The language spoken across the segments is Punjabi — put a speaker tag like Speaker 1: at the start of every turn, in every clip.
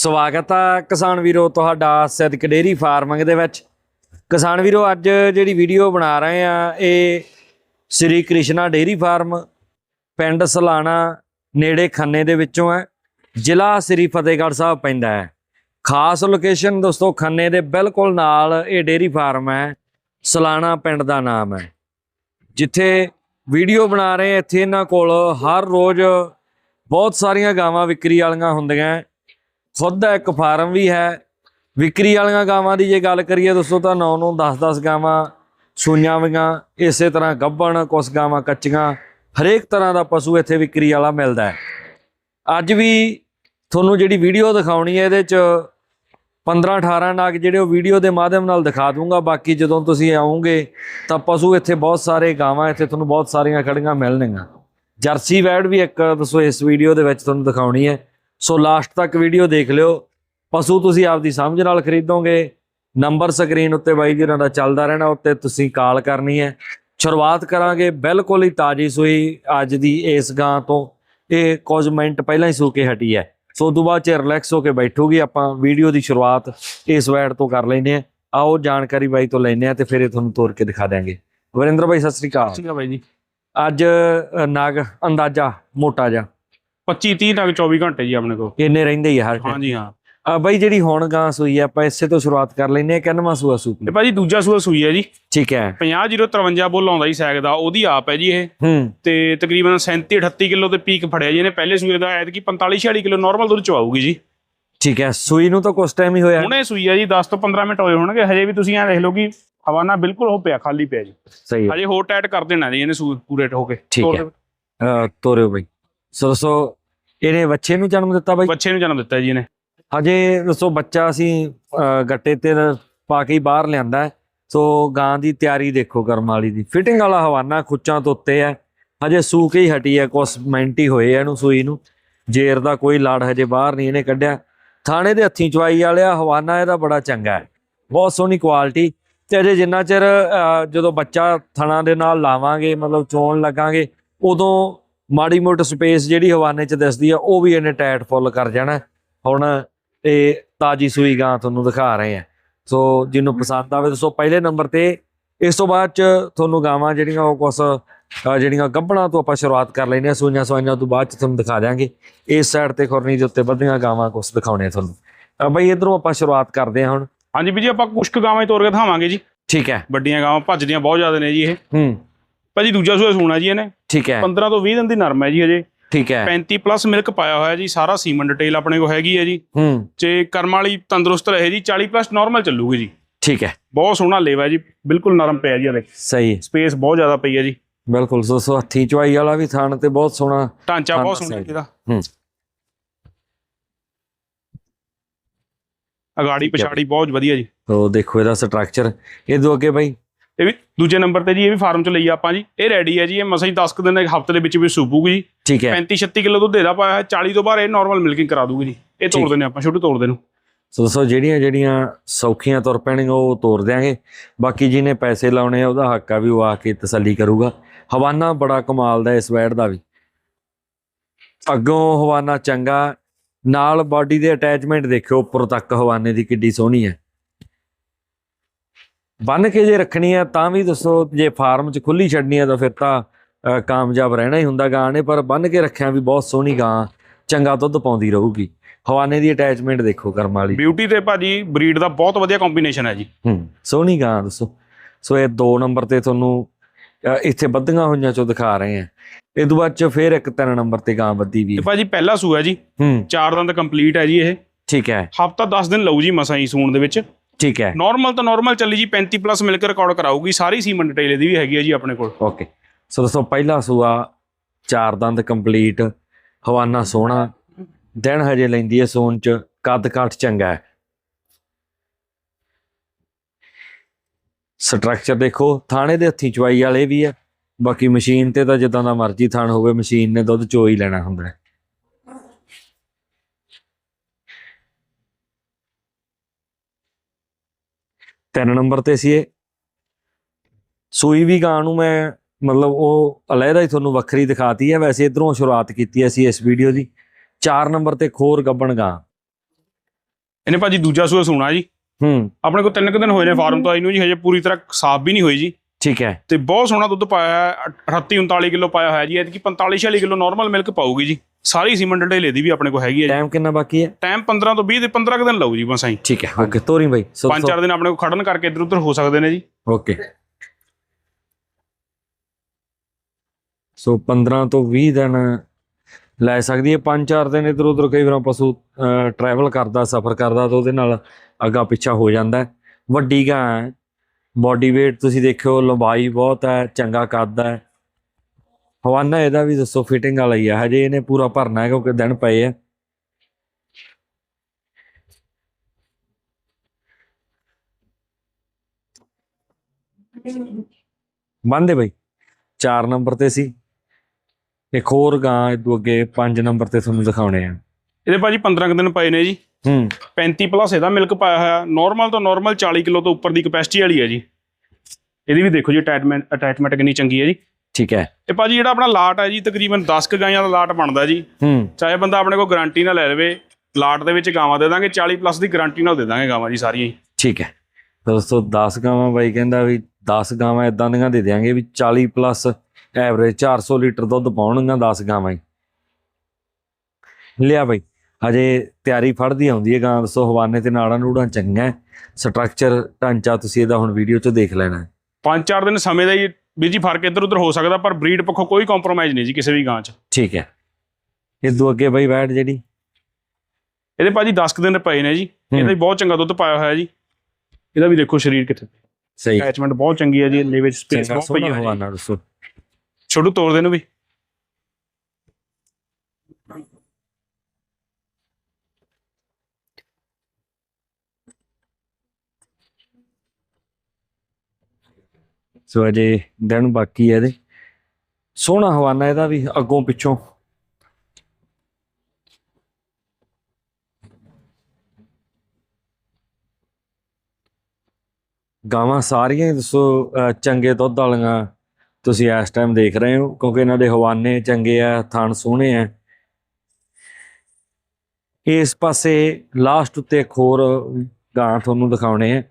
Speaker 1: ਸਵਾਗਤ ਆ ਕਿਸਾਨ ਵੀਰੋ ਤੁਹਾਡਾ ਸਿੱਧਕ ਡੇਰੀ ਫਾਰਮਿੰਗ ਦੇ ਵਿੱਚ। ਕਿਸਾਨ ਵੀਰੋ, ਅੱਜ ਜਿਹੜੀ ਵੀਡੀਓ ਬਣਾ ਰਹੇ ਆ, ਇਹ ਸ੍ਰੀ ਕ੍ਰਿਸ਼ਨਾ ਡੇਰੀ ਫਾਰਮ, ਪਿੰਡ ਸਲਾਣਾ ਨੇੜੇ ਖੰਨੇ ਦੇ ਵਿੱਚੋਂ ਹੈ। ਜ਼ਿਲ੍ਹਾ ਸ੍ਰੀ ਫਤਿਹਗੜ੍ਹ ਸਾਹਿਬ ਪੈਂਦਾ ਹੈ। ਖਾਸ ਲੋਕੇਸ਼ਨ ਦੋਸਤੋ, ਖੰਨੇ ਦੇ ਬਿਲਕੁਲ ਨਾਲ ਇਹ ਡੇਰੀ ਫਾਰਮ ਹੈ। ਸਲਾਣਾ ਪਿੰਡ ਦਾ ਨਾਮ ਹੈ। ਜਿੱਥੇ ਵੀਡੀਓ ਬਣਾ ਰਹੇ ਇੱਥੇ ਇਹਨਾਂ ਕੋਲ ਹਰ ਰੋਜ਼ ਬਹੁਤ ਸਾਰੀਆਂ ਗਾਵਾਂ ਵਿਕਰੀ ਵਾਲੀਆਂ ਹੁੰਦੀਆਂ ਹੈ। ਖੁਦ ਦਾ ਇੱਕ ਫਾਰਮ ਵੀ ਹੈ। ਵਿਕਰੀ ਵਾਲੀਆਂ ਗਾਵਾਂ ਦੀ ਜੇ ਗੱਲ ਕਰੀਏ ਦੋਸਤੋ ਤਾਂ 9 ਨੂੰ 10-10 ਗਾਵਾਂ, ਸੂਈਆਂ ਵੀਆਂ ਇਸੇ ਤਰ੍ਹਾਂ ਗੱਭਣ, ਕੁਛ ਗਾਵਾਂ ਕੱਚੀਆਂ, ਹਰੇਕ ਤਰ੍ਹਾਂ ਦਾ ਪਸ਼ੂ ਇੱਥੇ ਵਿਕਰੀ ਵਾਲਾ ਮਿਲਦਾ ਹੈ। ਅੱਜ ਵੀ ਤੁਹਾਨੂੰ ਜਿਹੜੀ ਵੀਡੀਓ ਦਿਖਾਉਣੀ ਹੈ, ਇਹਦੇ ਚ 15-18 ਨਾਗ ਜਿਹੜੇ ਉਹ ਵੀਡੀਓ ਦੇ ਮਾਧਿਅਮ ਨਾਲ ਦਿਖਾ ਦੂੰਗਾ। ਬਾਕੀ ਜਦੋਂ ਤੁਸੀਂ ਆਓਗੇ ਤਾਂ ਪਸ਼ੂ ਇੱਥੇ ਬਹੁਤ ਸਾਰੇ ਗਾਵਾਂ, ਇੱਥੇ ਤੁਹਾਨੂੰ ਬਹੁਤ ਸਾਰੀਆਂ ਖੜੀਆਂ ਮਿਲਣਗੀਆਂ। ਜਰਸੀ ਵੈਡ ਵੀ ਇੱਕ, ਦੱਸੋ ਇਸ ਵੀਡੀਓ ਦੇ ਵਿੱਚ ਤੁਹਾਨੂੰ ਦਿਖਾਉਣੀ ਹੈ। ਸੋ ਲਾਸਟ ਤੱਕ ਵੀਡੀਓ ਦੇਖ ਲਿਓ। ਪਸ਼ੂ ਤੁਸੀਂ ਆਪਦੀ ਸਮਝ ਨਾਲ ਖਰੀਦੋਗੇ। ਨੰਬਰ ਸਕਰੀਨ ਉੱਤੇ ਬਾਈ ਜੀ ਉਹਨਾਂ ਦਾ ਚੱਲਦਾ ਰਹਿਣਾ ਉੱਤੇ ਤੁਸੀਂ ਕਾਲ ਕਰਨੀ ਹੈ। ਸ਼ੁਰੂਆਤ ਕਰਾਂਗੇ ਬਿਲਕੁਲ ਹੀ ਤਾਜੀ ਸੂਈ ਅੱਜ ਦੀ ਇਸ ਗਾਂ ਤੋਂ। ਇਹ ਕੁਝ ਮਿੰਟ ਪਹਿਲਾਂ ਹੀ ਸੂ ਕੇ ਹਟੀ ਹੈ। ਸੋ ਉਦੋਂ ਬਾਅਦ ਚ ਰਿਲੈਕਸ ਹੋ ਕੇ ਬੈਠੂਗੀ ਆਪਾਂ ਵੀਡੀਓ ਦੀ ਸ਼ੁਰੂਆਤ ਇਸ ਵੈਡ ਤੋਂ ਕਰ ਲੈਨੇ ਆ ਆਓ ਜਾਣਕਾਰੀ ਬਾਈ ਤੋਂ ਲੈਨੇ ਆ ਤੇ ਫਿਰ ਇਹ ਤੁਹਾਨੂੰ ਤੋਰ ਕੇ ਦਿਖਾ ਦਿਆਂਗੇ। ਵਰਿੰਦਰ ਬਾਈ ਸਤਿ ਸ੍ਰੀ ਅਕਾਲ।
Speaker 2: ਠੀਕ ਆ ਬਾਈ ਜੀ।
Speaker 1: ਅੱਜ ਨਗ ਅੰਦਾਜ਼ਾ ਮੋਟਾ ਜਾ
Speaker 2: 25 30 ਤੱਕ 24 ਘੰਟੇ ਜੀ ਆਪਣੇ ਕੋਲ।
Speaker 1: ਕਿੰਨੇ ਰਹਿੰਦੇ ਹੀ ਆ ਹਰ time?
Speaker 2: ਹਾਂਜੀ ਹਾਂ।
Speaker 1: ਆ ਬਾਈ ਜਿਹੜੀ ਹੁਣ ਗਾਂ ਸੂਈ ਆ ਆਪਾਂ ਇਸੇ ਤੋਂ ਸ਼ੁਰੂਆਤ ਕਰ ਲੈਨੇ ਆ ਕਿੰਨਵਾਂ ਸੂਆ ਸੂਪੀ
Speaker 2: ਇਹ ਭਾਜੀ ਦੂਜਾ ਸੂਆ ਸੂਈ ਹੈ ਜੀ।
Speaker 1: ਠੀਕ ਹੈ।
Speaker 2: 50053 ਬੁੱਲ ਆਉਂਦਾ ਜੀ ਸੈਗ ਦਾ ਉਹਦੀ ਆਪ ਹੈ ਜੀ ਇਹ।
Speaker 1: ਹੂੰ।
Speaker 2: ਤੇ ਤਕਰੀਬਨ 37 38 ਕਿਲੋ ਤੇ ਪੀਕ ਫੜਿਆ ਜੀ ਇਹਨੇ ਪਹਿਲੇ ਸੂਏ ਦਾ ਐਤਕੀ 45 46 ਕਿਲੋ ਨਾਰਮਲ ਦੁੱਧ ਚਵਾਊਗੀ ਜੀ।
Speaker 1: ਠੀਕ ਹੈ ਸੂਈ ਨੂੰ ਤਾਂ ਕੁਛ ਟਾਈਮ ਹੀ ਹੋਇਆ।
Speaker 2: ਹੁਣੇ ਸੂਈ ਹੈ ਜੀ 10 ਤੋਂ 15 ਮਿੰਟ ਹੋਏ ਹੋਣਗੇ ਹਜੇ ਵੀ ਤੁਸੀਂ ਐ ਦੇਖ ਲਓ ਕਿ ਹਵਾਨਾ ਬਿਲਕੁਲ ਹੋ ਪਿਆ ਖਾਲੀ ਪਿਆ ਜੀ।
Speaker 1: ਸਹੀ ਹੈ।
Speaker 2: ਹਜੇ ਹੋਰ ਟਾਈਟ ਕਰ ਦੇਣਾ ਜੀ ਇਹਨੇ ਸੂ ਪੂਰੇ ਹੋ ਕੇ।
Speaker 1: ਠੀਕ ਹੈ। ਅ, ਤੋਰਿਓ ਬਾਈ। ਸੋ ਦੱਸੋ ਇਹਨੇ ਬੱਚੇ ਨੂੰ ਜਨਮ ਦਿੱਤਾ ਬਾਈ?
Speaker 2: ਬੱਚੇ ਨੂੰ ਜਨਮ ਦਿੱਤਾ ਜੀ ਇਹਨੇ।
Speaker 1: ਹਜੇ ਦੱਸੋ ਬੱਚਾ ਅਸੀਂ ਗੱਟੇ ਤੇ ਪਾ ਕੇ ਹੀ ਬਾਹਰ ਲਿਆਂਦਾ। ਸੋ ਗਾਂ ਦੀ ਤਿਆਰੀ ਦੇਖੋ ਕਰਮ ਵਾਲੀ ਦੀ। ਫਿਟਿੰਗ ਵਾਲਾ ਹਵਾਨਾ ਖੁੱਚਾਂ ਤੋਂ ਉੱਤੇ ਹੈ। ਹਜੇ ਸੂ ਕੇ ਹੀ ਹਟੀ ਹੈ ਕੁਛ ਮਿੰਟ ਹੀ ਹੋਏ ਇਹਨੂੰ ਸੂਈ ਨੂੰ। ਜੇਰ ਦਾ ਕੋਈ ਲੜ ਹਜੇ ਬਾਹਰ ਨਹੀਂ ਇਹਨੇ ਕੱਢਿਆ। ਥਾਣੇ ਦੇ ਹੱਥੀਂ ਚਵਾਈ ਵਾਲਿਆ ਹਵਾਨਾ ਇਹਦਾ ਬੜਾ ਚੰਗਾ ਹੈ। ਬਹੁਤ ਸੋਹਣੀ ਕੁਆਲਿਟੀ ਤੇ ਅਜੇ ਜਿੰਨਾ ਚਿਰ ਜਦੋਂ ਬੱਚਾ ਥਣਾ ਦੇ ਨਾਲ ਲਾਵਾਂਗੇ ਮਤਲਬ ਚੋਣ ਲੱਗਾਂਗੇ ਉਦੋਂ ਮਾੜੀ ਮੋਟੀ ਸਪੇਸ ਜਿਹੜੀ ਹਵਾਨੇ 'ਚ ਦਿਸਦੀ ਆ ਉਹ ਵੀ ਇਹਨੇ ਟਾਈਟ ਫੁੱਲ ਕਰ ਜਾਣਾ। ਹੁਣ ਇਹ ਤਾਜੀ ਸੂਈ ਗਾਂ ਤੁਹਾਨੂੰ ਦਿਖਾ ਰਹੇ ਆ। ਸੋ ਜਿਹਨੂੰ ਪਸੰਦ ਆਵੇ ਦੱਸੋ ਪਹਿਲੇ ਨੰਬਰ ਤੇ ਇਸ ਤੋਂ ਬਾਅਦ ਚ ਤੁਹਾਨੂੰ ਗਾਵਾਂ ਜਿਹੜੀਆਂ ਉਹ ਕੁਛ ਜਿਹੜੀਆਂ ਗੱਭਣਾ ਤੋਂ ਆਪਾਂ ਸ਼ੁਰੂਆਤ ਕਰ ਲੈਨੇ ਆ ਸੂਈਆਂ ਸਵਾਈਆਂ ਤੋਂ ਬਾਅਦ ਚ ਤੁਹਾਨੂੰ ਦਿਖਾ ਦਿਆਂਗੇ। ਇਸ ਸਾਈਡ ਤੇ ਖੁਰਨੀ ਦੇ ਉੱਤੇ ਵੱਧੀਆਂ ਗਾਵਾਂ ਕੁਛ ਦਿਖਾਉਣੇ ਆ ਤੁਹਾਨੂੰ। ਬਈ ਇਧਰੋਂ ਆਪਾਂ ਸ਼ੁਰੂਆਤ ਕਰਦੇ ਹਾਂ ਹੁਣ।
Speaker 2: ਹਾਂਜੀ ਵੀ ਜੀ ਆਪਾਂ ਕੁਛ ਕੁ ਗਾਵਾਂ ਹੀ ਤੋੜ ਕੇ ਦਿਖਾਵਾਂਗੇ ਜੀ।
Speaker 1: ਠੀਕ ਹੈ।
Speaker 2: ਵੱਡੀਆਂ ਗਾਵਾਂ ਭੱਜਦੀਆਂ ਬਹੁਤ ਜ਼ਿਆਦਾ ਨੇ ਜੀ ਇਹ।
Speaker 1: ਹੂੰ।
Speaker 2: ਭਾਜੀ ਦੂਜਾ ਸੂਆ ਸੂਣਾ ਜੀ ਇਹਨੇ।
Speaker 1: ਠੀਕ ਹੈ।
Speaker 2: 15 ਤੋਂ 20 ਦਿਨ ਦੀ ਨਰਮ ਹੈ ਜੀ ਹਜੇ।
Speaker 1: ਠੀਕ ਹੈ।
Speaker 2: 35 ਪਲੱਸ ਮਿਲਕ ਪਾਇਆ ਹੋਇਆ ਜੀ ਸਾਰਾ ਸੀਮਨ ਡਿਟੇਲ ਆਪਣੇ ਕੋਲ ਹੈਗੀ ਹੈ ਜੀ।
Speaker 1: ਹੂੰ।
Speaker 2: ਤੇ ਕਰਮ ਵਾਲੀ ਤੰਦਰੁਸਤ ਰਹੇ ਜੀ 40 ਪਲੱਸ ਨਾਰਮਲ ਚੱਲੂਗੀ ਜੀ।
Speaker 1: ਠੀਕ ਹੈ।
Speaker 2: ਬਹੁਤ ਸੋਹਣਾ ਲੇਵਾ ਜੀ ਬਿਲਕੁਲ ਨਰਮ ਪਿਆ ਜੀ ਇਹਦੇ।
Speaker 1: ਸਹੀ
Speaker 2: ਸਪੇਸ ਬਹੁਤ ਜ਼ਿਆਦਾ ਪਈ ਹੈ ਜੀ।
Speaker 1: ਬਿਲਕੁਲ ਸੋ ਸੋ ਹੱਥੀਂ ਚਵਾਈ ਵਾਲਾ ਵੀ ਥਣ ਤੇ ਬਹੁਤ ਸੋਹਣਾ
Speaker 2: ਢਾਂਚਾ ਬਹੁਤ
Speaker 1: ਸਹੀ।
Speaker 2: ਸੋਹਣਾ ਇਹਦਾ।
Speaker 1: ਹੂੰ।
Speaker 2: ਅਗਾੜੀ। ਪਛਾੜੀ ਬਹੁਤ ਵਧੀਆ ਜੀ।
Speaker 1: ਸੋ ਦੇਖੋ ਇਹਦਾ ਸਟਰਕਚਰ ਇਹ ਦੋ ਅੱਗੇ ਬਈ।
Speaker 2: ਇਹ ਵੀ ਦੂਜੇ ਨੰਬਰ ਤੇ ਜੀ ਇਹ ਵੀ ਫਾਰਮ ਚ ਲਈ ਆਪਾਂ ਜੀ। ਇਹ ਰੈਡੀ ਹੈ ਜੀ ਇਹ ਮਸਾਂ ਹੀ 10 ਕੁ ਦਿਨ ਇੱਕ ਹਫ਼ਤੇ ਦੇ ਵਿੱਚ ਵੀ ਸੂਪੂਗੀ ਜੀ
Speaker 1: ਠੀਕ ਹੈ।
Speaker 2: 35 36 ਕਿਲੋ ਦੁੱਧ ਦੇਦਾ ਪਾਇਆ ਹੈ 40 ਤੋਂ ਬਾਅਦ ਇਹ ਨਾਰਮਲ ਮਿਲਕਿੰਗ ਕਰਾ ਦੂਗੀ ਜੀ। ਇਹ ਤੋੜ। ਦਿੰਦੇ ਆਪਾਂ ਛੋਟੂ ਤੋੜ ਦੇ ਨੂੰ
Speaker 1: ਸੋ ਦੱਸੋ ਜਿਹੜੀਆਂ ਜਿਹੜੀਆਂ ਸੌਖੀਆਂ ਤੁਰ ਪੈਣਗੀਆਂ ਉਹ ਤੋਰ ਦਿਆਂਗੇ। ਬਾਕੀ ਜਿਹਨੇ ਪੈਸੇ ਲਾਉਣੇ ਆ ਉਹਦਾ ਹੱਕ ਆ ਵੀ ਉਹ ਆ ਕੇ ਤਸੱਲੀ ਕਰੂਗਾ। ਹਵਾਨਾ ਬੜਾ ਕਮਾਲ ਦਾ ਇਸ ਵੈੜ ਦਾ ਵੀ। ਅੱਗੋਂ ਹਵਾਨਾ ਚੰਗਾ ਨਾਲ ਬਾਡੀ ਦੇ ਅਟੈਚਮੈਂਟ ਦੇਖਿਓ ਉੱਪਰ ਤੱਕ ਹਵਾਨੇ ਦੀ ਕਿੱਡੀ ਸੋਹਣੀ ਹੈ। ਬੰਨ ਕੇ ਜੇ ਰੱਖਣੀ ਆ ਤਾਂ ਵੀ ਦੱਸੋ ਜੇ ਫਾਰਮ 'ਚ ਖੁੱਲੀ ਛੱਡਣੀ ਆ ਤਾਂ ਫਿਰ ਤਾਂ ਕਾਮਯਾਬ ਰਹਿਣਾ ਹੀ ਹੁੰਦਾ ਗਾਂ ਨੇ ਪਰ ਬੰਨ ਕੇ ਰੱਖਿਆ ਵੀ ਬਹੁਤ ਸੋਹਣੀ ਗਾਂ ਚੰਗਾ ਦੁੱਧ ਪਾਉਂਦੀ ਰਹੂਗੀ। ਹਵਾਨੇ ਦੀ ਅਟੈਚਮੈਂਟ ਦੇਖੋ ਕਰਮ ਵਾਲੀ।
Speaker 2: ਬਿਊਟੀ ਤੇ ਭਾਜੀ ਬਰੀਡ ਦਾ ਬਹੁਤ ਵਧੀਆ ਕੰਬੀਨੇਸ਼ਨ ਹੈ ਜੀ।
Speaker 1: ਹੂੰ ਸੋਹਣੀ ਗਾਂ ਦੱਸੋ। ਸੋ ਇਹ ਦੋ ਨੰਬਰ ਤੇ ਤੁਹਾਨੂੰ ਇੱਥੇ ਬੱਧੀਆਂ ਹੋਈਆਂ ਚੋਂ ਦਿਖਾ ਰਹੇ ਆ। ਇਹ ਤੋਂ ਬਾਅਦ ਚ ਫਿਰ ਇੱਕ ਤਿੰਨ ਨੰਬਰ ਤੇ ਗਾਂ ਬੱਧੀ ਵੀ
Speaker 2: ਤੇ। ਭਾਜੀ ਪਹਿਲਾ ਸੂਆ ਜੀ।
Speaker 1: ਹੂੰ।
Speaker 2: ਚਾਰ ਦੰਦ ਕੰਪਲੀਟ ਹੈ ਜੀ ਇਹ।
Speaker 1: ਠੀਕ ਹੈ।
Speaker 2: ਹਫਤਾ 10 ਦਿਨ ਲਊ ਜੀ ਮਸਾਂ ਹੀ ਸੂਣ ਦੇ ਵਿੱਚ।
Speaker 1: ਠੀਕ ਹੈ।
Speaker 2: ਨਾਰਮਲ ਤਾਂ ਨਾਰਮਲ ਚੱਲੀ ਜੀ 35 ਪਲੱਸ ਮਿਲ ਕੇ ਰਿਕਾਰਡ ਕਰਾਊਗੀ ਸਾਰੀ ਸੀਮਨ ਡਿਟੇਲ ਇਹਦੀ ਵੀ ਹੈਗੀ ਹੈ ਜੀ ਆਪਣੇ ਕੋਲ।
Speaker 1: ਓਕੇ ਸੋ ਦੋਸਤੋ ਪਹਿਲਾ ਸੂਆ ਚਾਰ ਦੰਦ ਕੰਪਲੀਟ ਹਵਾਨਾ ਸੋਹਣਾ ਦਿਨ ਹਜੇ ਲੈਂਦੀ ਹੈ ਸੋਨ ਚ ਕੱਦ ਕਾਠ ਚੰਗਾ ਹੈ। ਸਟਰਕਚਰ ਦੇਖੋ ਥਾਣੇ ਦੇ ਹੱਥੀਂ ਚਵਾਈ ਵਾਲੇ ਵੀ ਆ ਬਾਕੀ ਮਸ਼ੀਨ ਤੇ ਤਾਂ ਜਿੱਦਾਂ ਦਾ ਮਰਜ਼ੀ ਥਾਣ ਹੋਵੇ ਮਸ਼ੀਨ ਨੇ ਦੁੱਧ ਚੋ ਹੀ ਲੈਣਾ ਹੁੰਦਾ ਹੈ। ਤਿੰਨ ਨੰਬਰ ਤੇ ਸੀ ਇਹ। ਸੂਈ ਵੀ ਗਾਂ ਨੂੰ ਮੈਂ ਮਤਲਬ ਉਹ ਅਲੱਗਾ ਹੀ ਤੁਹਾਨੂੰ ਵੱਖਰੀ ਦਿਖਾਤੀ ਹੈ। ਵੈਸੇ ਇਧਰੋਂ ਸ਼ੁਰੂਆਤ ਕੀਤੀ ਅਸੀਂ ਇਸ ਵੀਡੀਓ ਦੀ। 4 ਨੰਬਰ ਤੇ ਖੋਰ ਗੱਬਣ ਗਾਂ।
Speaker 2: ਇਹਨੇ ਭਾਜੀ ਦੂਜਾ ਸੂਆ ਸੂਣਾ ਜੀ।
Speaker 1: ਹੂੰ।
Speaker 2: ਆਪਣੇ ਕੋਲ ਤਿੰਨ ਕੁ ਦਿਨ ਹੋਏ ਨੇ ਫਾਰਮ ਤੋਂ ਆਈ ਨੂੰ ਜੀ। ਹਜੇ ਪੂਰੀ ਤਰ੍ਹਾਂ ਸਾਫ਼ ਵੀ ਨਹੀਂ ਹੋਈ ਜੀ।
Speaker 1: ਠੀਕ ਹੈ।
Speaker 2: ਤੇ ਬਹੁਤ ਸੋਹਣਾ ਦੁੱਧ ਪਾਇਆ ਹੈ। 38 39 ਕਿਲੋ ਪਾਇਆ ਹੋਇਆ ਜੀ। ਐਤਕੀ 45 46 ਕਿਲੋ ਨਾਰਮਲ ਮਿਲਕ ਪਾਊਗੀ ਜੀ। ਸਾਰੀ ਸੀਮਨ ਢੇਲੇ ਦੀ ਵੀ ਆਪਣੇ ਕੋਲ ਹੈਗੀ ਹੈ
Speaker 1: ਟਾਈਮ ਕਿੰਨਾ ਬਾਕੀ ਹੈ?
Speaker 2: ਟਾਈਮ 15 ਤੋਂ 20 ਦੇ 15 ਕੁ ਦਿਨ ਲਊ ਜੀ ਬਸ ਆਈ
Speaker 1: ਠੀਕ ਹੈ ਓਕੇ ਤੋਰੀ ਬਾਈ ਸੋ
Speaker 2: ਪੰਜ ਚਾਰ ਦਿਨ ਆਪਣੇ ਕੋਲ ਖੜਨ ਕਰਕੇ ਇੱਧਰ ਉੱਧਰ ਹੋ ਸਕਦੇ ਨੇ ਜੀ।
Speaker 1: ਓਕੇ। ਸੋ 15 ਤੋਂ 20 ਦਿਨ ਲੈ ਸਕਦੀ ਹੈ ਪੰਜ ਚਾਰ ਦਿਨ ਇਧਰ ਉਧਰ ਕਈ ਵਾਰ ਪਸ਼ੂ ਟਰੈਵਲ ਕਰਦਾ ਸਫ਼ਰ ਕਰਦਾ ਤਾਂ ਉਹਦੇ ਨਾਲ ਅੱਗਾ ਪਿੱਛਾ ਹੋ ਜਾਂਦਾ। ਵੱਡੀ ਗਾਂ ਹੈ। ਬਾਡੀ weight ਤੁਸੀਂ ਦੇਖਿਓ ਲੰਬਾਈ ਬਹੁਤ ਹੈ ਚੰਗਾ ਕੱਦ ਹੈ। ਹਵਾਨਾ ਇਹਦਾ ਵੀ ਦੱਸੋ ਫਿਟਿੰਗ ਵਾਲਾ ਹੀ ਹੈ ਹਜੇ ਇਹਨੇ ਪੂਰਾ ਭਰਨਾ ਹੈ ਕਿਉਂਕਿ ਦਿਨ ਪਏ ਆ। ਬੰਦੇ ਬਈ 4 ਨੰਬਰ ਤੇ ਸੀ। ਇੱਕ ਹੋਰ ਗਾਂ ਇਦੋਂ ਅੱਗੇ 5 ਨੰਬਰ ਤੇ ਤੁਹਾਨੂੰ ਦਿਖਾਉਣੇ ਆ।
Speaker 2: ਇਹਦੇ ਭਾਜੀ 15 ਕੁ ਦਿਨ ਪਏ ਨੇ ਜੀ।
Speaker 1: ਹੂੰ।
Speaker 2: 35 ਪਲੱਸ ਇਹਦਾ ਮਿਲਕ ਪਾਇਆ ਹੋਇਆ। ਨਾਰਮਲ ਤੋਂ ਨਾਰਮਲ 40 ਕਿਲੋ ਤੋਂ ਉੱਪਰ ਦੀ ਕਪੈਸਿਟੀ ਵਾਲੀ ਹੈ ਜੀ। ਇਹਦੀ ਵੀ ਦੇਖੋ ਜੀ ਅਟੈਚਮੈਂਟ ਅਟੈਚਮੈਂਟ ਕਿੰਨੀ ਚੰਗੀ ਹੈ ਜੀ।
Speaker 1: ਠੀਕ ਹੈ।
Speaker 2: ਇਹ ਭਾਜੀ ਜਿਹੜਾ ਆਪਣਾ ਲਾਟ ਹੈ ਜੀ ਤਕਰੀਬਨ 10 ਕੁ ਗਾਈਆਂ ਦਾ ਲਾਟ ਬਣਦਾ ਜੀ।
Speaker 1: ਹੂੰ।
Speaker 2: ਚਾਹੇ ਬੰਦਾ ਆਪਣੇ ਕੋਲ ਗਾਰੰਟੀ ਨਾਲ ਲੈ ਲਵੇ ਲਾਟ ਦੇ ਵਿੱਚ ਗਾਵਾਂ ਦੇ ਦਾਂਗੇ 40 ਪਲੱਸ ਦੀ ਗਾਰੰਟੀ ਨਾਲ ਦੇ ਦਾਂਗੇ ਗਾਵਾਂ ਜੀ ਸਾਰੀਆਂ ਹੀ।
Speaker 1: ਠੀਕ ਹੈ। ਤਾਂ ਦੋਸਤੋ 10 ਗਾਵਾਂ ਬਾਈ ਕਹਿੰਦਾ ਵੀ 10 ਗਾਵਾਂ ਇਦਾਂ ਦੀਆਂ ਦੇ ਦਿਆਂਗੇ ਵੀ 40 ਪਲੱਸ ਐਵਰੇਜ 400 ਲੀਟਰ ਦੁੱਧ ਪਾਉਣਗੀਆਂ 10 ਗਾਵਾਂ ਹੀ। ਲਿਆ ਬਾਈ ਹਜੇ ਤਿਆਰੀ ਫੜਦੀ ਆਉਂਦੀ ਹੈ ਗਾਂ ਦੱਸੋ ਹਵਾਨੇ ਤੇ ਨਾੜਾਂ ਨੂੜਾਂ ਚੰਗਾ ਸਟਰਕਚਰ ਢਾਂਚਾ ਤੁਸੀਂ ਇਹਦਾ ਹੁਣ ਵੀਡੀਓ 'ਚ ਦੇਖ ਲੈਣਾ।
Speaker 2: ਪੰਜ ਚਾਰ ਦਿਨ ਸਮੇਂ ਦਾ ਹੀ ਵੀ ਜੀ ਫ਼ਰਕ ਇੱਧਰ ਉੱਧਰ ਹੋ ਸਕਦਾ ਪਰ ਬਰੀਡ ਪੱਖੋਂ ਕੋਈ ਕੰਪਰੋਮਾਈਜ਼ ਨਹੀਂ ਜੀ ਕਿਸੇ ਵੀ ਗਾਂ 'ਚ।
Speaker 1: ਠੀਕ ਹੈ। ਇਦੋਂ ਅੱਗੇ ਬਾਈ ਵੈਟ ਜਿਹੜੀ।
Speaker 2: ਇਹਦੇ ਭਾਜੀ 10 ਕੁ ਦਿਨ ਪਏ ਨੇ ਜੀ। ਇਹਦਾ ਵੀ ਬਹੁਤ ਚੰਗਾ ਦੁੱਧ ਪਾਇਆ ਹੋਇਆ ਜੀ। ਇਹਦਾ ਵੀ ਦੇਖੋ ਸਰੀਰ ਕਿੱਥੇ।
Speaker 1: ਸਹੀ।
Speaker 2: ਅਟੈਚਮੈਂਟ ਬਹੁਤ ਚੰਗੀ ਹੈ ਜੀ ਲੈ ਵਿੱਚ ਸਪੇਸ ਬਹੁਤ ਪਈ
Speaker 1: ਸੋਹਣਾ
Speaker 2: ਹੈ ਛੋਟੂ ਤੋੜ ਦੇ ਨੂੰ ਵੀ।
Speaker 1: ਸੋ ਅਜੇ ਦਿਨ ਬਾਕੀ ਹੈ ਇਹਦੇ। ਸੋਹਣਾ ਹਵਾਨਾ ਇਹਦਾ ਵੀ ਅੱਗੋਂ ਪਿੱਛੋਂ। ਗਾਵਾਂ ਸਾਰੀਆਂ ਦੱਸੋ ਚੰਗੇ ਦੁੱਧ ਵਾਲੀਆਂ ਤੁਸੀਂ ਇਸ ਟਾਈਮ ਦੇਖ ਰਹੇ ਹੋ, ਕਿਉਂਕਿ ਇਹਨਾਂ ਦੇ ਹਵਾਨੇ ਚੰਗੇ ਆ, ਥਣ ਸੋਹਣੇ ਆ। ਇਸ ਪਾਸੇ ਲਾਸਟ ਉੱਤੇ ਇੱਕ ਹੋਰ ਗਾਂ ਤੁਹਾਨੂੰ ਦਿਖਾਉਣੇ ਆ।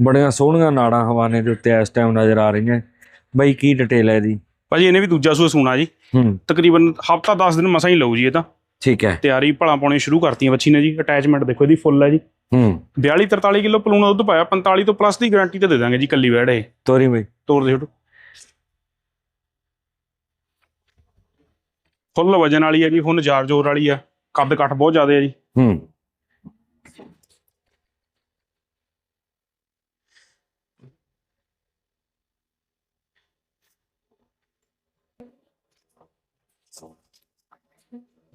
Speaker 1: ਬੜੀਆਂ ਸੋਹਣੀਆਂ ਨਾੜਾਂ ਹਵਾਨੇ ਦੇ ਉੱਤੇ ਇਸ ਟਾਈਮ ਨਜ਼ਰ ਆ ਰਹੀਆਂ। ਬਈ ਕੀ ਡਿਟੇਲ ਹੈ ਇਹਦੀ?
Speaker 2: ਭਾਜੀ ਇਹਨੇ ਵੀ ਦੂਜਾ ਸੂਆ ਸੂਣਾ ਜੀ।
Speaker 1: ਹੂੰ।
Speaker 2: ਤਕਰੀਬਨ ਹਫਤਾ 10 ਦਿਨ ਮਸਾਂ ਹੀ ਲਊ ਜੀ ਇਹ ਤਾਂ।
Speaker 1: ਠੀਕ ਹੈ।
Speaker 2: ਤਿਆਰੀ ਭਲਾ ਪਾਉਣੀ ਸ਼ੁਰੂ ਕਰਤੀਆਂ ਬੱਚੀ ਨੇ ਜੀ। ਅਟੈਚਮੈਂਟ ਦੇਖੋ ਇਹਦੀ ਫੁੱਲ ਹੈ ਜੀ।
Speaker 1: ਹੂੰ।
Speaker 2: 42 43 ਕਿਲੋ ਪਲੂਣਾ ਦੁੱਧ ਪਾਇਆ 45 ਤੋਂ ਪਲੱਸ ਦੀ ਗਾਰੰਟੀ ਤੇ ਦੇ ਦਾਂਗੇ ਜੀ ਕੱਲੀ ਵੈੜ ਇਹ।
Speaker 1: ਤੋਰੀ ਬਈ।
Speaker 2: ਤੋੜ ਦੇ ਛੋਟੂ। ਫੁੱਲ ਵਜਨ ਵਾਲੀ ਹੈ ਜੀ ਫੁੱਲ ਜਾਰ ਜੋਰ ਵਾਲੀ ਆ ਕੱਦ ਕੱਟ ਬਹੁਤ ਜ਼ਿਆਦਾ ਹੈ ਜੀ।
Speaker 1: ਹੂੰ।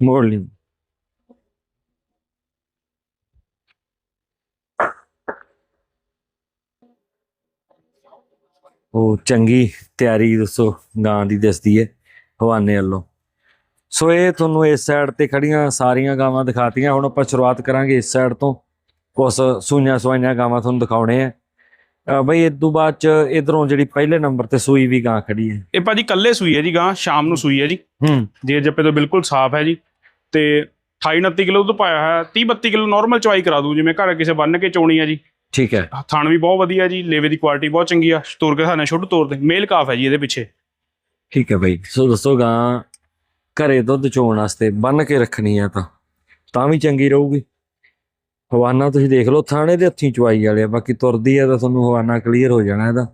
Speaker 1: ਮੋੜ ਲਈ ਉਹ ਚੰਗੀ ਤਿਆਰੀ ਦੱਸੋ ਗਾਂ ਦੀ ਦਿਸਦੀ ਹੈ ਹਵਾਨੇ ਵੱਲੋਂ। ਸੋ ਇਹ ਤੁਹਾਨੂੰ ਇਸ ਸਾਈਡ ਤੇ ਖੜੀਆਂ ਸਾਰੀਆਂ ਗਾਵਾਂ ਦਿਖਾਤੀਆਂ। ਹੁਣ ਆਪਾਂ ਸ਼ੁਰੂਆਤ ਕਰਾਂਗੇ ਇਸ ਸਾਈਡ ਤੋਂ। ਕੁਝ ਸੂਈਆਂ ਸਵਾਈਆਂ ਗਾਵਾਂ ਤੁਹਾਨੂੰ ਦਿਖਾਉਣੇ ਆ। ਬਈ ਇਸ ਤੋਂ ਬਾਅਦ ਚ ਇਧਰੋਂ ਜਿਹੜੀ ਪਹਿਲੇ ਨੰਬਰ ਤੇ ਸੂਈ ਵੀ ਗਾਂ ਖੜੀ ਹੈ
Speaker 2: ਇਹ ਭਾਜੀ ਕੱਲੇ ਸੂਈ ਹੈ ਜੀ ਗਾਂ ਸ਼ਾਮ ਨੂੰ ਸੂਈ ਹੈ ਜੀ।
Speaker 1: ਹੂੰ।
Speaker 2: ਜੇ ਜੱਪੇ ਤੋਂ ਬਿਲਕੁਲ ਸਾਫ਼ ਹੈ ਜੀ। ਤੇ 28 29 ਕਿਲੋ ਦੁੱਧ ਪਾਇਆ ਹੋਇਆ 30 32 ਕਿਲੋ ਨਾਰਮਲ ਚਵਾਈ ਕਰਾ ਦੂ ਜਿਵੇਂ ਘਰ ਕਿਸੇ ਬੰਨ ਕੇ ਚੋਣੀ ਹੈ ਜੀ।
Speaker 1: ਠੀਕ ਹੈ।
Speaker 2: ਥਣ ਵੀ ਬਹੁਤ ਵਧੀਆ ਜੀ ਲੇਵੇ ਦੀ ਕੁਆਲਿਟੀ ਬਹੁਤ ਚੰਗੀ ਆ ਤੋਰ ਕੇ ਖਾਣਾ ਛੋਟੂ ਤੋਰ ਦੇ ਮੇਲ ਕਾਫ ਹੈ ਜੀ ਇਹਦੇ ਪਿੱਛੇ।
Speaker 1: ਠੀਕ ਹੈ ਬਈ ਸੋ ਦੱਸੋ ਗਾਂ ਘਰੇ ਦੁੱਧ ਚੋਣ ਵਾਸਤੇ ਬੰਨ ਕੇ ਰੱਖਣੀ ਆ ਤਾਂ ਤਾਂ ਵੀ ਚੰਗੀ ਰਹੂਗੀ। ਹਵਾਨਾ ਤੁਸੀਂ ਦੇਖ ਲਓ ਥਾਣੇ ਦੇ ਹੱਥੀਂ ਚਵਾਈ ਵਾਲੇ ਆ ਬਾਕੀ ਤੁਰਦੀ ਆ ਤਾਂ ਤੁਹਾਨੂੰ ਹਵਾਨਾ ਕਲੀਅਰ ਹੋ ਜਾਣਾ ਇਹਦਾ।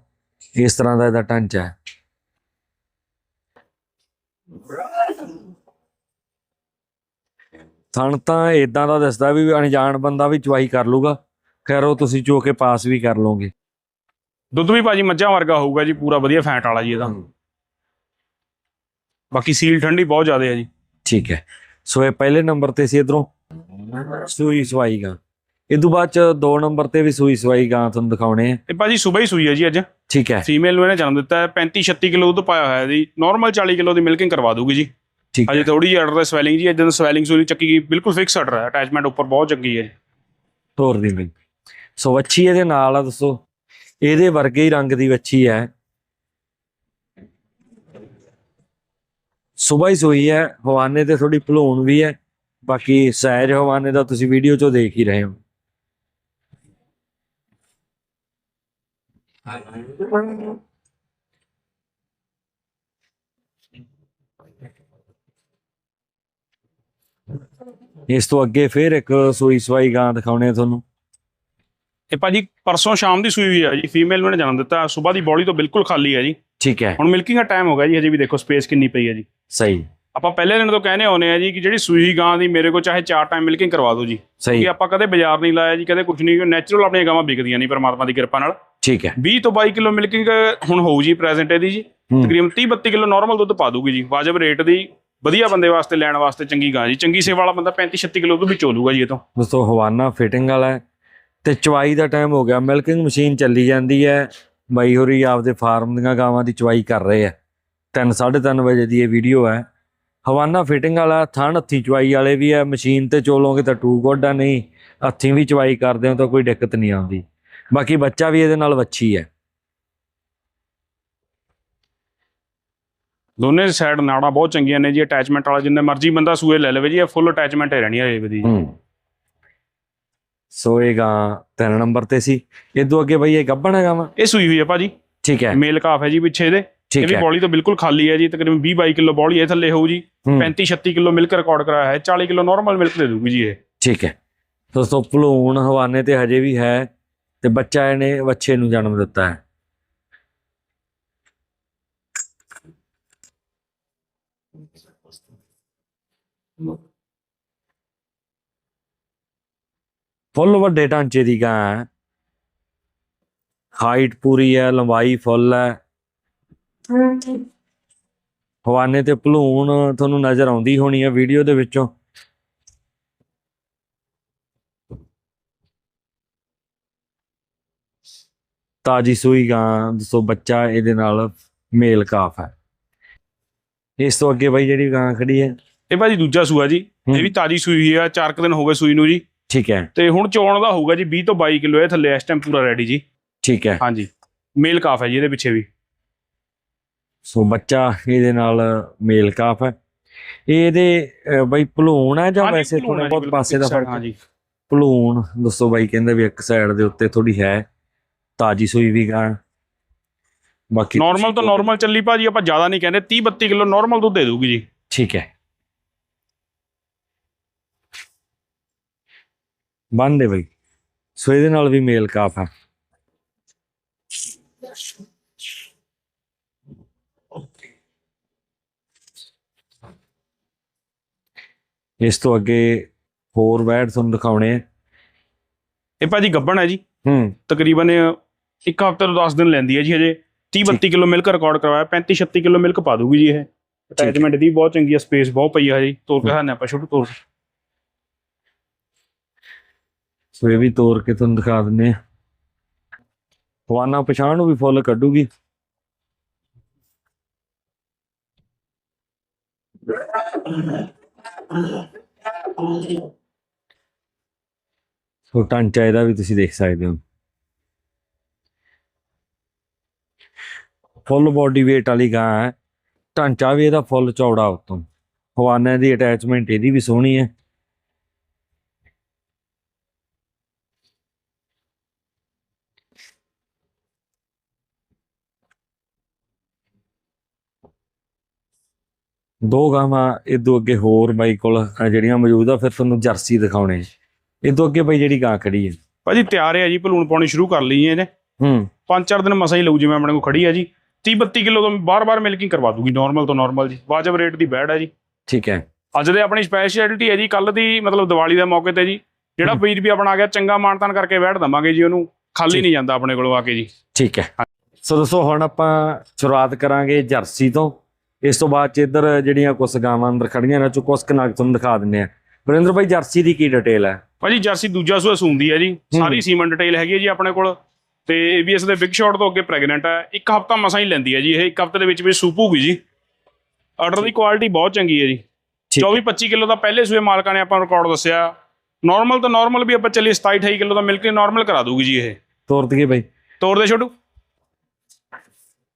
Speaker 1: ਇਸ ਤਰ੍ਹਾਂ ਦਾ ਇਹਦਾ ਢਾਂਚਾ ਹੈ। ਥਣ ਤਾਂ ਇਦਾਂ ਦਾ ਦੱਸਦਾ ਵੀ ਅਣਜਾਣ ਬੰਦਾ ਵੀ ਚਵਾਈ ਕਰ ਲੂਗਾ। ਖੈਰ ਉਹ ਤੁਸੀਂ ਚੋ ਕੇ ਪਾਸ ਵੀ ਕਰ ਲਓਗੇ।
Speaker 2: ਦੁੱਧ ਵੀ ਭਾਜੀ ਮੱਝਾਂ ਵਰਗਾ ਹੋਊਗਾ ਜੀ ਪੂਰਾ ਵਧੀਆ ਫੈਟ ਵਾਲਾ ਜੀ ਇਹਦਾ। ਬਾਕੀ ਸੀਲ ਠੰਡੀ ਬਹੁਤ ਜ਼ਿਆਦਾ ਹੈ ਜੀ।
Speaker 1: ਠੀਕ ਹੈ। ਸੋ ਇਹ ਪਹਿਲੇ ਨੰਬਰ ਤੇ ਸੀ ਇਧਰੋਂ। ਸੂਈ ਸਵਾਈ ਗਾ। ਇਹ ਤੋਂ ਬਾਅਦ ਚ ਦੋ ਨੰਬਰ ਤੇ ਵੀ ਸੂਈ ਸਵਾਈ ਗਾਂ ਤੁਹਾਨੂੰ ਦਿਖਾਉਣੇ ਆ।
Speaker 2: ਇਹ ਭਾਜੀ ਸਵੇਰ ਹੀ ਸੂਈ ਹੈ ਜੀ ਅੱਜ।
Speaker 1: ਠੀਕ ਹੈ।
Speaker 2: ਫੀਮੇਲ ਨੂੰ ਇਹਨੇ ਜਨਮ ਦਿੱਤਾ ਹੈ। 35 36 ਕਿਲੋ ਦੁੱਧ ਪਾਇਆ ਹੋਇਆ ਹੈ ਜੀ। ਨਾਰਮਲ 40 ਕਿਲੋ ਦੀ ਮਿਲਕਿੰਗ ਕਰਵਾ ਦੂਗੀ ਜੀ।
Speaker 1: ਠੀਕ
Speaker 2: ਅਜੇ ਥੋੜੀ ਜਿਹੀ ਅਡਰ ਸਵੈਲਿੰਗ ਜੀ ਇਦਾਂ ਸਵੈਲਿੰਗ ਸੋਰੀ ਚੱਕੀ ਗਈ ਬਿਲਕੁਲ ਫਿਕਸ ਅਡਰ ਹੈ ਅਟੈਚਮੈਂਟ ਉੱਪਰ ਬਹੁਤ ਚੰਗੀ ਹੈ
Speaker 1: ਤੋਰ ਦੀ ਵੀ। ਸੋ ਵੱਛੀ ਇਹਦੇ ਨਾਲ ਆ ਦੱਸੋ। ਇਹਦੇ ਵਰਗੇ ਹੀ ਰੰਗ ਦੀ ਵੱਛੀ ਹੈ। ਸਵੇਰ ਹੀ ਸੋਈ ਹੈ ਹਵਾਨੇ ਤੇ ਥੋੜੀ ਭਲੋਣ ਵੀ ਹੈ। ਬਾਕੀ ਸਹਿਜ ਹਵਾਨੇ ਦਾ ਤੁਸੀਂ ਵੀਡੀਓ ਚੋਂ ਦੇਖ ਹੀ ਰਹੇ ਹੋ ਹਾਂ। ਇਸ ਤੋਂ ਅੱਗੇ ਫਿਰ ਇੱਕ ਸੂਈ ਸਵਾਈ ਗਾਂ ਦਿਖਾਉਣੇ ਆ ਤੁਹਾਨੂੰ।
Speaker 2: ਇਹ ਭਾਜੀ ਪਰਸੋਂ ਸ਼ਾਮ ਦੀ ਸੂਈ ਹੋਈ ਆ ਜੀ ਫੀਮੇਲ ਨੂੰ ਇਹਨੇ ਜਨਮ ਦਿੱਤਾ ਸਵੇਰ ਦੀ ਬੋਡੀ ਤੋਂ ਬਿਲਕੁਲ ਖਾਲੀ ਹੈ ਜੀ।
Speaker 1: ਠੀਕ ਹੈ।
Speaker 2: ਹੁਣ ਮਿਲਕਿੰਗ ਦਾ ਟਾਈਮ ਹੋ ਗਿਆ ਜੀ ਹਜੇ ਵੀ ਦੇਖੋ ਸਪੇਸ ਕਿੰਨੀ ਪਈ ਹੈ ਜੀ।
Speaker 1: ਸਹੀ।
Speaker 2: ਆਪਾਂ ਪਹਿਲੇ ਦਿਨ ਤੋਂ ਕਹਿੰਦੇ ਆਉਨੇ ਆ ਜੀ ਕਿ ਜਿਹੜੀ ਸੂਈ ਗਾਂ ਦੀ ਮੇਰੇ ਕੋਲ ਚਾਹੇ ਚਾਰ ਟਾਈਮ ਮਿਲਕਿੰਗ ਕਰਵਾ ਦਿਓ ਜੀ।
Speaker 1: ਸਹੀ।
Speaker 2: ਕਿ ਆਪਾਂ ਕਦੇ ਬਾਜ਼ਾਰ ਨਹੀਂ ਲਾਇਆ ਜੀ ਕਦੇ ਕੁਝ ਨਹੀਂ ਨੈਚੁਰਲ ਆਪਣੀਆਂ ਗਾਵਾਂ ਵਿਕਦੀਆਂ ਨਹੀਂ ਪਰਮਾਤਮਾ ਦੀ ਕਿਰਪਾ ਨਾਲ।
Speaker 1: ਠੀਕ ਹੈ।
Speaker 2: 20 ਤੋਂ 22 ਕਿਲੋ ਮਿਲਕਿੰਗ ਹੁਣ ਹੋਊ ਜੀ ਪ੍ਰੈਜ਼ੈਂਟ ਇਹਦੀ ਜੀ। ਤਕਰੀਬਨ 30 32 ਕਿਲੋ ਨਾਰਮਲ ਦੁੱਧ ਪਾ ਦੂਗੀ ਜੀ ਵਾਜਬ ਰੇਟ ਦੀ ਵਧੀਆ ਬੰਦੇ ਵਾਸਤੇ, ਲੈਣ ਵਾਸਤੇ ਚੰਗੀ ਗਾਂ ਜੀ। ਚੰਗੀ ਸੇਵਾ ਵਾਲਾ ਬੰਦਾ 35 36 ਕਿਲੋ ਦੁੱਧ ਵੀ ਚੋਲੂਗਾ ਜੀ ਇਹ ਤੋਂ।
Speaker 1: ਦੋਸਤੋ, ਹਵਾਨਾ ਫਿਟਿੰਗ ਵਾਲਾ ਹੈ। ਤੇ ਚਵਾਈ ਦਾ ਟਾਈਮ ਹੋ ਗਿਆ। ਮਿਲਕਿੰਗ ਮਸ਼ੀਨ ਚੱਲੀ ਜਾਂਦੀ ਹੈ। ਬਾਈ ਹੋਰੀ ਆਪਦੇ ਫਾਰਮ ਦੀਆਂ ਗਾਵਾਂ ਦੀ ਚਵਾਈ ਕਰ ਰਹੇ ਆ 3 3:30 ਵਜੇ ਦੀ ਇਹ ਵੀਡੀਓ ਹੈ। ਹਵਾਨਾ ਫਿਟਿੰਗ ਵਾਲਾ ਥਣ ਹੱਥੀ ਚਵਾਈ ਵਾਲੇ ਵੀ ਹੈ। ਮਸ਼ੀਨ ਤੇ ਚੋਲੋਗੇ ਤਾਂ ਟੂ ਗੋਡਾ ਨਹੀਂ, ਹੱਥੀਂ ਵੀ ਚਵਾਈ ਕਰਦੇ ਹੋ ਤਾਂ ਕੋਈ ਦਿੱਕਤ ਨਹੀਂ ਆਉਂਦੀ। ਬਾਕੀ ਬੱਚਾ ਵੀ ਇਹਦੇ ਨਾਲ ਵੱਛੀ ਹੈ।
Speaker 2: ਦੋਨੇ ਸਾਈਡ ਨਾੜਾਂ ਬਹੁਤ ਚੰਗੀਆਂ ਨੇ ਜੀ ਅਟੈਚਮੈਂਟ ਵਾਲਾ ਜਿੰਨੇ ਮਰਜ਼ੀ ਬੰਦਾ ਸੂਏ ਲੈ ਲਵੇ ਜੀ ਇਹ ਫੁੱਲ ਅਟੈਚਮੈਂਟ ਹੀ ਰਹਿਣੀ ਹੈ ਇਹ ਵਧੀ
Speaker 1: ਹੂੰ। ਸੋ ਇਹ ਗਾਂ ਤਿੰਨ ਨੰਬਰ ਤੇ ਸੀ। ਇਦੋਂ ਅੱਗੇ ਬਈ ਇਹ ਗੱਬਣ ਹੈਗਾ ਵਾ।
Speaker 2: ਇਹ ਸੂਈ ਹੋਈ ਹੈ ਭਾਜੀ।
Speaker 1: ਠੀਕ ਹੈ।
Speaker 2: ਮੇਲ ਕਾਫ ਹੈ ਜੀ ਪਿੱਛੇ ਇਹਦੇ। ਇਹ ਵੀ ਬੋਲੀ ਤੋਂ ਬਿਲਕੁਲ ਖਾਲੀ ਹੈ ਜੀ ਤਕਰੀਬਨ 20 22 ਕਿਲੋ ਬੋਲੀ ਇਹ ਥੱਲੇ ਹੋਊ ਜੀ।
Speaker 1: ਹੂੰ।
Speaker 2: 35 36 ਕਿਲੋ ਮਿਲਕ ਰਿਕਾਰਡ ਕਰਾਇਆ ਹੈ 40 ਕਿਲੋ ਨਾਰਮਲ ਮਿਲਕ ਦੇ ਦੂਗੀ ਜੀ ਇਹ।
Speaker 1: ਠੀਕ ਹੈ। ਦੋਸਤੋ ਭਲੂਣ ਹਵਾਨੇ ਤੇ ਹਜੇ ਵੀ ਹੈ ਤੇ ਬੱਚਾ ਇਹਨੇ ਬੱਚੇ ਨੂੰ ਜਨਮ ਦਿੱਤਾ ਹੈ। ਫੁੱਲ ਵੱਡੇ ਢਾਂਚੇ ਦੀ ਗਾਂ ਹੈ। ਹਾਈਟ ਪੂਰੀ ਹੈ, ਲੰਬਾਈ ਫੁੱਲ ਹੈ। ਹਵਾਨੇ ਤੇ ਭਲੂਣ ਤੁਹਾਨੂੰ ਨਜ਼ਰ ਆਉਂਦੀ ਹੋਣੀ ਹੈ ਵੀਡੀਓ ਦੇ ਵਿੱਚੋਂ। ਤਾਜੀ ਸੂਈ ਗਾਂ, ਦੱਸੋ ਬੱਚਾ ਇਹਦੇ ਨਾਲ ਮੇਲ ਕਾਫ ਹੈ। ਇਸ ਤੋਂ ਅੱਗੇ ਬਾਈ ਜਿਹੜੀ ਗਾਂ ਖੜੀ ਹੈ।
Speaker 2: ਇਹ ਭਾਜੀ ਦੂਜਾ ਸੂਆ ਜੀ। ਇਹ ਵੀ ਤਾਜੀ ਸੂਈ ਆ 4 ਦਿਨ ਹੋ ਗਏ ਸੂਈ ਨੂੰ ਜੀ।
Speaker 1: ਠੀਕ ਹੈ।
Speaker 2: ਤੇ ਹੁਣ ਚੋਣ ਦਾ ਹੋਊਗਾ ਜੀ 20 ਤੋਂ 22 ਕਿਲੋ ਇਹ ਥੱਲੇ ਇਸ ਟਾਈਮ ਪੂਰਾ ਰੈਡੀ ਜੀ।
Speaker 1: ਠੀਕ ਹੈ।
Speaker 2: ਹਾਂਜੀ। ਮੇਲ ਕਾਫ ਹੈ ਜੀ ਇਹਦੇ ਪਿੱਛੇ ਵੀ।
Speaker 1: ਸੋ ਬੱਚਾ ਇਹਦੇ ਨਾਲ ਮੇਲ ਕਾਫ ਹੈ। ਇਹ ਇਹਦੇ ਬਾਈ ਭਲੂਣ ਹੈ ਜਾਂ ਵੈਸੇ ਥੋੜਾ ਬਹੁਤ ਪਾਸੇ ਦਾ ਫ਼ਰਕ?
Speaker 2: ਹਾਂਜੀ।
Speaker 1: ਭਲੂਣ ਦੱਸੋ ਬਾਈ ਕਹਿੰਦੇ ਵੀ ਇੱਕ ਸਾਈਡ ਦੇ ਉੱਤੇ ਥੋੜੀ ਹੈ। ਤਾਜੀ ਸੂਈ ਵੀ ਗਾਂ। ਬਾਕੀ
Speaker 2: ਨਾਰਮਲ ਤੋਂ ਨਾਰਮਲ ਚੱਲੀ ਭਾਜੀ ਆਪਾਂ ਜ਼ਿਆਦਾ ਨਹੀਂ ਕਹਿੰਦੇ 30 32 ਕਿਲੋ ਨਾਰਮਲ ਦੁੱਧ ਦੇ ਦੂਗੀ ਜੀ।
Speaker 1: ਠੀਕ ਹੈ। ਬੰਦੇ ਬਈ। ਸੋ ਇਹਦੇ ਨਾਲ ਵੀ ਮੇਲ ਕਾਫ ਹੈ ਇਸ ਤੋਂ ਅੱਗੇ ਹੋਰ ਬੈਡ ਤੁਹਾਨੂੰ ਦਿਖਾਉਣੇ ਆ।
Speaker 2: ਇਹ ਭਾਜੀ ਗੱਬਣ ਹੈ ਜੀ।
Speaker 1: ਹੂੰ।
Speaker 2: ਤਕਰੀਬਨ ਇੱਕ ਹਫ਼ਤੇ ਤੋਂ 10 ਦਿਨ ਲੈਂਦੀ ਹੈ ਜੀ ਹਜੇ। 30 32 ਕਿਲੋ ਮਿਲਕ ਰਿਕਾਰਡ ਕਰਵਾਇਆ 35 36 ਕਿਲੋ ਮਿਲਕ ਪਾ ਦੂਗੀ ਜੀ ਇਹ। ਅਟੈਚਮੈਂਟ ਦੀ ਬਹੁਤ ਚੰਗੀ ਹੈ ਸਪੇਸ ਬਹੁਤ ਪਈ ਹੈ ਜੀ ਤੋਰ ਕੇ ਖਾਣੇ ਆਪਾਂ ਸ਼ੁਰੂ ਤੋਰ।
Speaker 1: ਸੋ ਇਹ ਵੀ ਤੋੜ ਕੇ ਤੁਹਾਨੂੰ ਦਿਖਾ ਦਿੰਨੇ ਆ ਹਵਾਨਾ ਪਛਾਣ ਨੂੰ ਵੀ ਫੁੱਲ ਕੱਢੂਗੀ। ਸੋ ਟਾਂਚਾ ਇਹਦਾ ਵੀ ਤੁਸੀਂ ਦੇਖ ਸਕਦੇ ਹੋ। ਫੁੱਲ ਬੋਡੀ weight ਵਾਲੀ ਗਾਂ ਹੈ। ਢਾਂਚਾ ਵੀ ਇਹਦਾ ਫੁੱਲ ਚੌੜਾ ਉਤੋਂ। ਹਵਾਨੇ ਦੀ ਅਟੈਚਮੈਂਟ ਇਹਦੀ ਵੀ ਸੋਹਣੀ ਹੈ। ਦੋ ਗਾਵਾਂ ਇਦੋਂ ਅੱਗੇ ਹੋਰ ਬਾਈ ਕੋਲ ਜਿਹੜੀਆਂ ਮੌਜੂਦ ਆ ਫਿਰ ਤੁਹਾਨੂੰ ਜਰਸੀ ਦਿਖਾਉਣੇ ਇਦੋਂ ਅੱਗੇ ਬਾਈ ਜਿਹੜੀ ਗਾਂ ਖੜੀ ਹੈ
Speaker 2: ਭਾਜੀ ਤਿਆਰ ਹੈ ਜੀ ਭਲੂਣ ਪਾਉਣੀ ਸ਼ੁਰੂ ਕਰ ਲਈ ਇਹਨੇ।
Speaker 1: ਹੂੰ।
Speaker 2: ਪੰਜ ਚਾਰ ਦਿਨ ਮਸਾਂ ਹੀ ਲਊ ਜਿਵੇਂ ਆਪਣੇ ਕੋਲ ਖੜੀ ਹੈ ਜੀ। 30 32 ਕਿਲੋ ਤੋਂ ਬਾਰ-ਬਾਰ ਮਿਲਕਿੰਗ ਕਰਵਾ ਦੂਗੀ ਨਾਰਮਲ ਤੋਂ ਨਾਰਮਲ ਜੀ। ਵਾਜਬ ਰੇਟ ਦੀ ਬੈਡ ਹੈ ਜੀ।
Speaker 1: ਠੀਕ ਹੈ।
Speaker 2: ਅੱਜ ਦੇ ਆਪਣੀ ਸਪੈਸ਼ਲਿਟੀ ਹੈ ਜੀ ਕੱਲ ਦੀ ਮਤਲਬ ਦੀਵਾਲੀ ਦੇ ਮੌਕੇ ਤੇ ਜੀ। ਜਿਹੜਾ। ਵੀਰ ਵੀ ਆਪਣਾ ਆ ਗਿਆ ਚੰਗਾ ਮਾਨਤਾਨ ਕਰਕੇ ਬੈਠ ਦਵਾਂਗੇ ਜੀ ਉਹਨੂੰ। ਖਾਲੀ। ਨਹੀਂ ਜਾਂਦਾ ਆਪਣੇ ਕੋਲੋਂ ਆ ਕੇ ਜੀ।
Speaker 1: ਠੀਕ ਹੈ। ਸੋ ਦੋਸਤੋ ਹੁਣ ਆਪਾਂ ਸ਼ੁਰੂਆਤ ਕਰਾਂਗੇ ਜਰਸੀ ਤੋਂ। ਇਸ ਤੋਂ ਬਾਅਦ ਚ ਇੱਧਰ ਜਿਹੜੀਆਂ ਕੁਝ ਗਾਵਾਂ ਅੰਦਰ ਖੜੀਆਂ ਨੇ ਚੋ ਕੁਝ ਕਨਾਕ ਤੁਹਾਨੂੰ ਦਿਖਾ ਦਿੰਨੇ ਆ ਵਰਿੰਦਰ ਭਾਈ ਜਰਸੀ ਦੀ ਕੀ ਡਿਟੇਲ ਹੈ?
Speaker 2: ਭਾਜੀ ਜਰਸੀ ਦੂਜਾ ਸੂਆ ਸੂੰਦੀ ਹੈ ਜੀ। ਸਾਰੀ ਸੀਮਨ ਡਿਟੇਲ ਹੈਗੀ ਹੈ ਜੀ ਆਪਣੇ ਕੋਲ। ਤੇ ਏਬੀਐਸ ਦੇ ਬਿਗ ਸ਼ਾਟ ਤੋਂ ਅੱਗੇ ਪ੍ਰੈਗਨੈਂਟ ਹੈ। ਇੱਕ ਹਫਤਾ ਮਸਾਂ ਹੀ ਲੈਂਦੀ ਹੈ ਜੀ। ਇਹ ਇੱਕ ਹਫ਼ਤੇ ਦੇ ਵਿੱਚ ਵਿੱਚ ਸੂਪੂਗੀ ਜੀ। ਆਰਡਰ ਦੀ ਕੁਆਲਿਟੀ ਬਹੁਤ ਚੰਗੀ ਹੈ ਜੀ।
Speaker 1: ਠੀਕ।
Speaker 2: 24 25 ਕਿਲੋ ਦਾ ਪਹਿਲੇ ਸੂਏ ਮਾਲਕਾਂ ਨੇ ਆਪਾਂ ਰਿਕਾਰਡ ਦੱਸਿਆ। ਨਾਰਮਲ ਤਾਂ ਨਾਰਮਲ ਵੀ ਆਪਾਂ ਚੱਲੀ 27 28 ਕਿਲੋ ਦਾ ਮਿਲ ਕੇ ਨਾਰਮਲ ਕਰਾ ਦੂਗੀ ਜੀ ਇਹ।
Speaker 1: ਤੋਰ ਦਈਏ ਭਾਈ
Speaker 2: ਤੋੜ ਦੇ ਛੋਟੂ।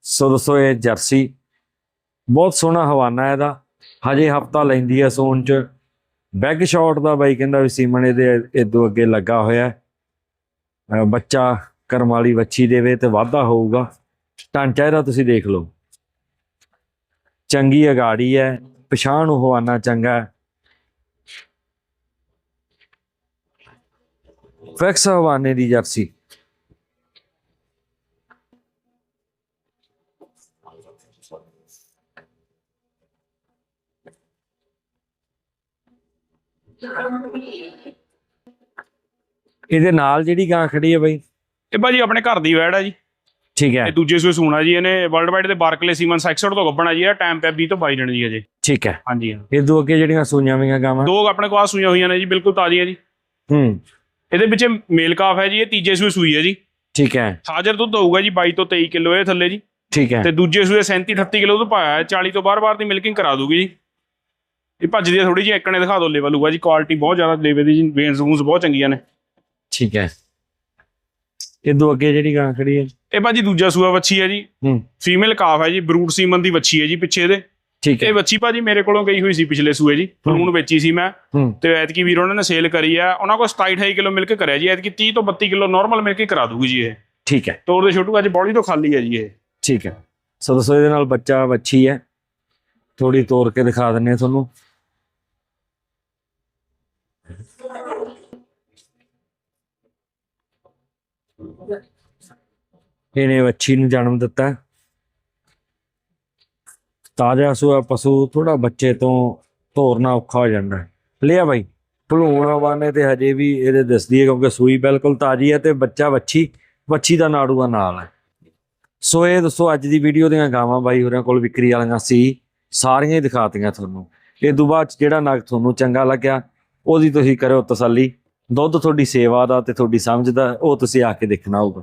Speaker 1: ਸੋ ਦੋਸਤੋ ਇਹ ਜਰਸੀ ਬਹੁਤ ਸੋਹਣਾ ਹਵਾਨਾ ਇਹਦਾ। ਹਜੇ ਹਫਤਾ ਲੈਂਦੀ ਹੈ ਸੋਨ ਚ। ਬੈਗ ਸ਼ਾਟ ਦਾ ਬਾਈ ਕਹਿੰਦਾ ਵੀ ਸੀਮਨ ਇਹਦੇ ਇਦੋਂ ਅੱਗੇ ਲੱਗਾ ਹੋਇਆ ਬੱਚਾ ਕਰਮ ਵਾਲੀ ਵੱਛੀ ਦੇਵੇ ਤੇ ਵਾਧਾ ਹੋਊਗਾ। ਢਾਂਚਾ ਇਹਦਾ ਤੁਸੀਂ ਦੇਖ ਲਓ। ਚੰਗੀ ਅਗਾੜੀ ਹੈ। ਪਛਾਣ ਉਹ ਆਨਾ ਚੰਗਾ ਫੈਕਸ ਹਵਾਨੇ ਦੀ ਜਰਸੀ। ਇਹਦੇ ਨਾਲ ਜਿਹੜੀ ਗਾਂ ਖੜੀ ਹੈ ਬਈ?
Speaker 2: ਇਹ ਭਾਜੀ ਆਪਣੇ ਘਰ ਦੀ ਵੈੜ ਆ ਜੀ।
Speaker 1: ਠੀਕ ਹੈ।
Speaker 2: ਇਹ ਦੂਜੇ ਸੂਏ ਸੂਣਾ ਜੀ ਇਹਨੇ ਵਰਲਡ ਵਾਈਡ ਦੇ ਬਾਰਕਲੇ ਸੀਮਨ 61 ਤੋਂ ਗੱਬਣਾ ਜੀ ਇਹ ਟਾਈਮ ਪਿਆ 20 ਤੋਂ 22 ਦਿਨ ਜੀ ਅਜੇ
Speaker 1: ਠੀਕ ਹੈ।
Speaker 2: ਹਾਂਜੀ ਹਾਂ।
Speaker 1: ਇਹ ਦੋ ਅੱਗੇ ਜਿਹੜੀਆਂ ਸੂਈਆਂ ਵੀਆਂ ਗਾਵਾਂ?
Speaker 2: ਦੋ ਆਪਣੇ ਕੋਲ ਸੂਈਆਂ ਹੋਈਆਂ ਨੇ ਜੀ ਬਿਲਕੁਲ ਤਾਜ਼ੀਆਂ ਜੀ।
Speaker 1: ਹੂੰ।
Speaker 2: ਇਹਦੇ ਵਿੱਚ ਮੇਲ ਕਾਫ ਹੈ ਜੀ ਇਹ ਤੀਜੇ ਸੂਏ ਸੂਈ ਹੈ ਜੀ।
Speaker 1: ਠੀਕ ਹੈ।
Speaker 2: ਹਾਜ਼ਰ ਦੁੱਧ ਹੋਊਗਾ ਜੀ 22 ਤੋਂ 23 ਕਿਲੋ ਇਹ ਥੱਲੇ ਜੀ।
Speaker 1: ਠੀਕ ਹੈ।
Speaker 2: ਤੇ ਦੂਜੇ ਸੂਏ 37 38 ਕਿਲੋ ਦੁੱਧ ਪਾਇਆ ਹੈ 40 ਤੋਂ ਬਾਰ-ਬਾਰ ਦੀ ਮਿਲਕਿੰਗ ਕਰਾ ਦੂਗੀ ਜੀ। ਇਹ ਭੱਜਦੀ ਥੋੜੀ ਜਿਹੀ ਇੱਕਣੇ ਦਿਖਾ ਦੋ ਲੈਵਲ ਹੋਊਗਾ ਜੀ ਕੁਆਲਿਟੀ ਬਹੁਤ ਜ਼ਿਆਦਾ ਲੈਵਲ ਦੀ ਜੀ ਵੇਨਸ ਵੂਨਸ ਬਹੁਤ ਚੰਗੀਆਂ ਨੇ।
Speaker 1: ਠੀਕ ਹੈ। ਇਹ ਦੋ ਅੱਗੇ ਜਿਹੜੀ ਗਾਂ ਖੜੀ ਹੈ।
Speaker 2: ਇਹ ਭਾਜੀ ਦੂਜਾ ਸੂਆ ਵੱਛੀ ਹੈ ਜੀ।
Speaker 1: ਹੂੰ।
Speaker 2: ਫੀਮੇਲ ਕਾਫ ਹੈ ਜੀ ਬਰੂਟ ਸੀਮਨ ਦੀ ਵੱਛੀ ਹੈ ਜੀ ਪਿੱਛੇ ਇਹਦੇ।
Speaker 1: ਠੀਕ ਹੈ।
Speaker 2: ਇਹ ਵੱਛੀ ਭਾਜੀ ਮੇਰੇ ਕੋਲੋਂ ਗਈ ਹੋਈ ਸੀ ਪਿਛਲੇ ਸੂਏ ਜੀ ਫਲੂਣ ਵੇਚੀ ਸੀ ਮੈਂ। ਤੇ ਐਤਕੀ ਵੀਰ ਉਹਨਾਂ ਨੇ ਸੇਲ ਕਰੀ ਆ। ਉਹਨਾਂ ਕੋਲ 27 28 ਕਿਲੋ ਮਿਲਕ ਕਰਿਆ ਜੀ ਐਤਕੀ 30 ਤੋਂ 32 ਕਿਲੋ ਨਾਰਮਲ ਮਿਲਕ ਹੀ ਕਰਾ ਦੂਗੀ ਜੀ ਇਹ।
Speaker 1: ਠੀਕ ਹੈ।
Speaker 2: ਤੋਰ ਦੇ ਛੋਟੂ ਅੱਜ ਬੋਡੀ ਤੋਂ ਖਾਲੀ ਹੈ ਜੀ ਇਹ।
Speaker 1: ਠੀਕ ਹੈ। ਸੋ ਦੱਸੋ ਇਹਦੇ ਨਾਲ ਬੱਚਾ ਵੱਛੀ ਹੈ। ਥੋੜੀ ਤੋੜ ਕੇ ਦਿਖਾ ਦਿੰਨੇ ਆ ਤੁਹਾਨੂੰ। ਇਹਨੇ ਵੱਛੀ ਨੂੰ ਜਨਮ ਦਿੱਤਾ। ਤਾਜ਼ਾ ਸੂਆ ਪਸ਼ੂ ਥੋੜਾ ਬੱਚੇ ਤੋਂ ਤੋਰਨਾ ਔਖਾ ਹੋ ਜਾਂਦਾ ਹੈ। ਲਿਆ ਬਾਈ, ਭਲੂਣ ਹਵਾਨੇ ਤੇ ਹਜੇ ਵੀ ਇਹਦੇ ਦਿਸਦੀ ਹੈ ਕਿਉਂਕਿ ਸੂਈ ਬਿਲਕੁਲ ਤਾਜ਼ੀ ਹੈ ਤੇ ਬੱਚਾ ਵੱਛੀ ਵੱਛੀ ਦਾ ਨਾੜੂਆ ਨਾਲ ਹੈ। ਸੋ ਇਹ ਦੱਸੋ, ਅੱਜ ਦੀ ਵੀਡੀਓ ਦੀਆਂ ਗਾਵਾਂ ਬਾਈ ਹੋਰਾਂ ਕੋਲ ਵਿਕਰੀ ਵਾਲੀਆਂ ਸੀ, ਸਾਰੀਆਂ ਹੀ ਦਿਖਾਤੀਆਂ ਤੁਹਾਨੂੰ। ਇਹ ਤੋਂ ਬਾਅਦ 'ਚ ਜਿਹੜਾ ਨਗ ਤੁਹਾਨੂੰ ਚੰਗਾ ਲੱਗਿਆ, ਉਹਦੀ ਤੁਸੀਂ ਕਰੋ ਤਸੱਲੀ। ਦੁੱਧ ਤੁਹਾਡੀ ਸੇਵਾ ਦਾ ਤੇ ਤੁਹਾਡੀ ਸਮਝ ਦਾ, ਉਹ ਤੁਸੀਂ ਆ ਕੇ ਦੇਖਣਾ ਹੋਊਗਾ।